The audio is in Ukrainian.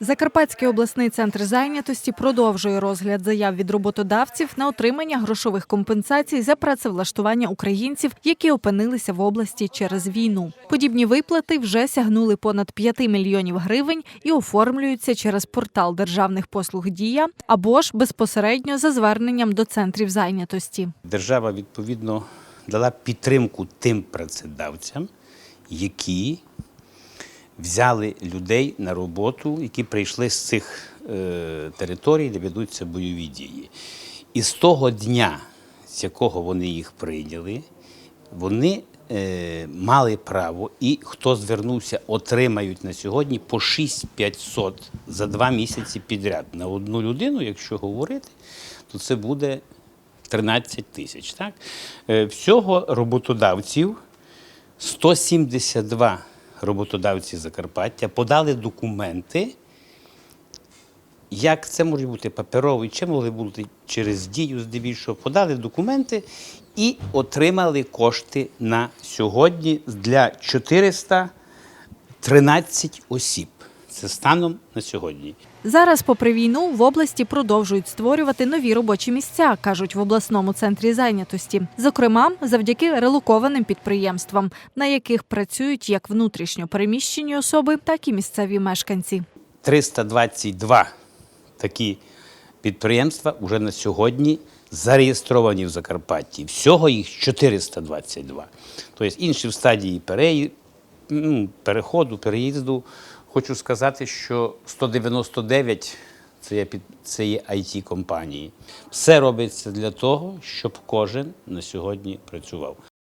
Закарпатський обласний центр зайнятості продовжує розгляд заяв від роботодавців на отримання грошових компенсацій за працевлаштування українців, які опинилися в області через війну. Подібні виплати вже сягнули понад 5 мільйонів гривень і оформлюються через портал державних послуг Дія або ж безпосередньо за зверненням до центрів зайнятості. Держава відповідно дала підтримку тим працедавцям, які взяли людей на роботу, які прийшли з цих е, територій, де ведуться бойові дії. І з того дня, з якого вони їх прийняли, вони е, мали право, і хто звернувся, отримають на сьогодні по 6500 за два місяці підряд. На одну людину, якщо говорити, то це буде 13 тисяч. Е, Всього роботодавців 172 роботодавці Закарпаття подали документи. Як це може бути паперовий, чи могли бути через дію здебільшого, подали документи і отримали кошти на сьогодні для 413 осіб. Це станом на сьогодні. Зараз, попри війну, в області продовжують створювати нові робочі місця, кажуть в обласному центрі зайнятості. Зокрема, завдяки релокованим підприємствам, на яких працюють як внутрішньо переміщені особи, так і місцеві мешканці. 322 такі підприємства вже на сьогодні зареєстровані в Закарпатті. Всього їх 422. Тобто інші в стадії ну, переходу, переїзду. Хочу сказати, що 199 це є, під- це є IT-компанії. Все робиться для того, щоб кожен на сьогодні працював.